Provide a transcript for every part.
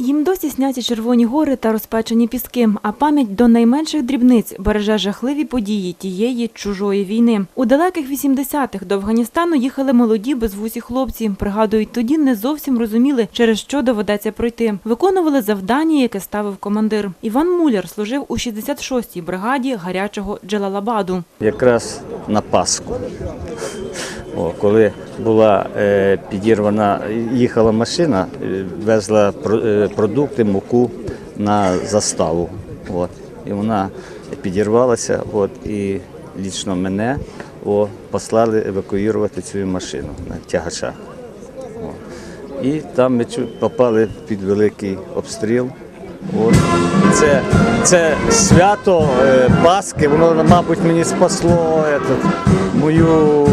Їм досі сняться червоні гори та розпечені піски, а пам'ять до найменших дрібниць береже жахливі події тієї чужої війни. У далеких 80-х до Афганістану їхали молоді безвусі хлопці. Пригадують, тоді не зовсім розуміли, через що доведеться пройти. Виконували завдання, яке ставив командир. Іван Муляр служив у 66-й бригаді гарячого Джалалабаду. якраз на Пасху. О, коли була е, підірвана, їхала машина, е, везла е, продукти, муку на заставу. От. І вона підірвалася, от, і лічно мене о, послали евакуювати цю машину тягача. О. І там ми попали під великий обстріл. От. Це, це свято е, Пасхи, воно, мабуть, мені спасло этот, мою,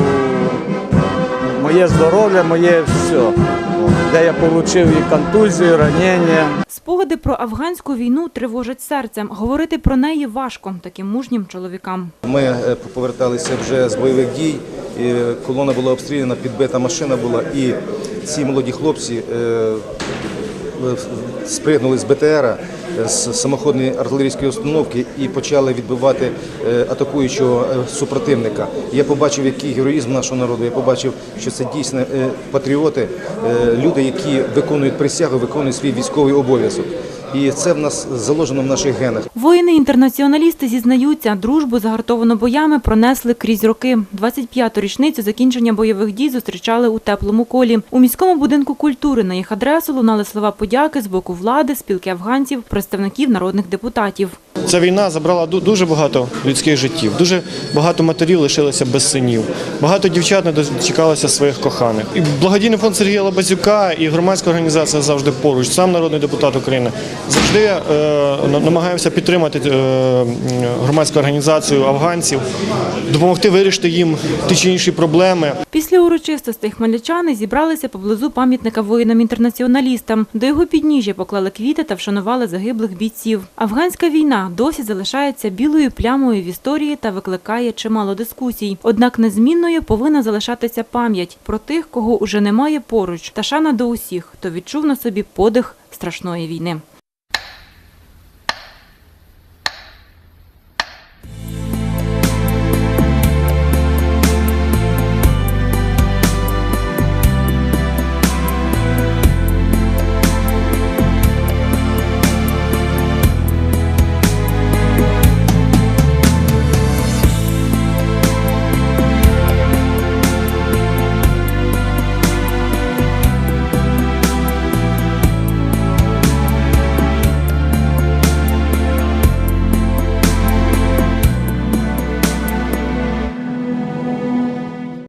моє здоров'я, моє все. Де я отримав і контузію, і ранення. Спогади про афганську війну тривожать серцем. Говорити про неї важко таким мужнім чоловікам. Ми е, поверталися вже з бойових дій. і Колона була обстріляна, підбита машина була, і ці молоді хлопці е, спригнули з БТРа з самоходної артилерійської установки і почали відбивати е, атакуючого е, супротивника. Я побачив, який героїзм нашого народу. Я побачив, що це дійсно е, патріоти, е, люди, які виконують присягу, виконують свій військовий обов'язок. І це в нас заложено в наших генах. Воїни-інтернаціоналісти зізнаються, дружбу загартовану боями пронесли крізь роки. 25-ту річницю закінчення бойових дій зустрічали у теплому колі. У міському будинку культури на їх адресу лунали слова подяки з боку влади, спілки афганців, представників народних депутатів. Ця війна забрала дуже багато людських життів. Дуже багато матерів лишилося без синів. Багато дівчат не дочекалося своїх коханих. І благодійний фонд Сергія Лабазюка і громадська організація завжди поруч. Сам народний депутат України завжди е, намагаємося підтримати е, громадську організацію афганців, допомогти вирішити їм ті чи інші проблеми. Після урочистостей хмельничани зібралися поблизу пам'ятника воїнам-інтернаціоналістам. До його підніжжя поклали квіти та вшанували загиблих бійців. Афганська війна досі залишається білою плямою в історії та викликає чимало дискусій. Однак незмінною повинна залишатися пам'ять про тих, кого уже немає поруч, та шана до усіх, хто відчув на собі подих страшної війни.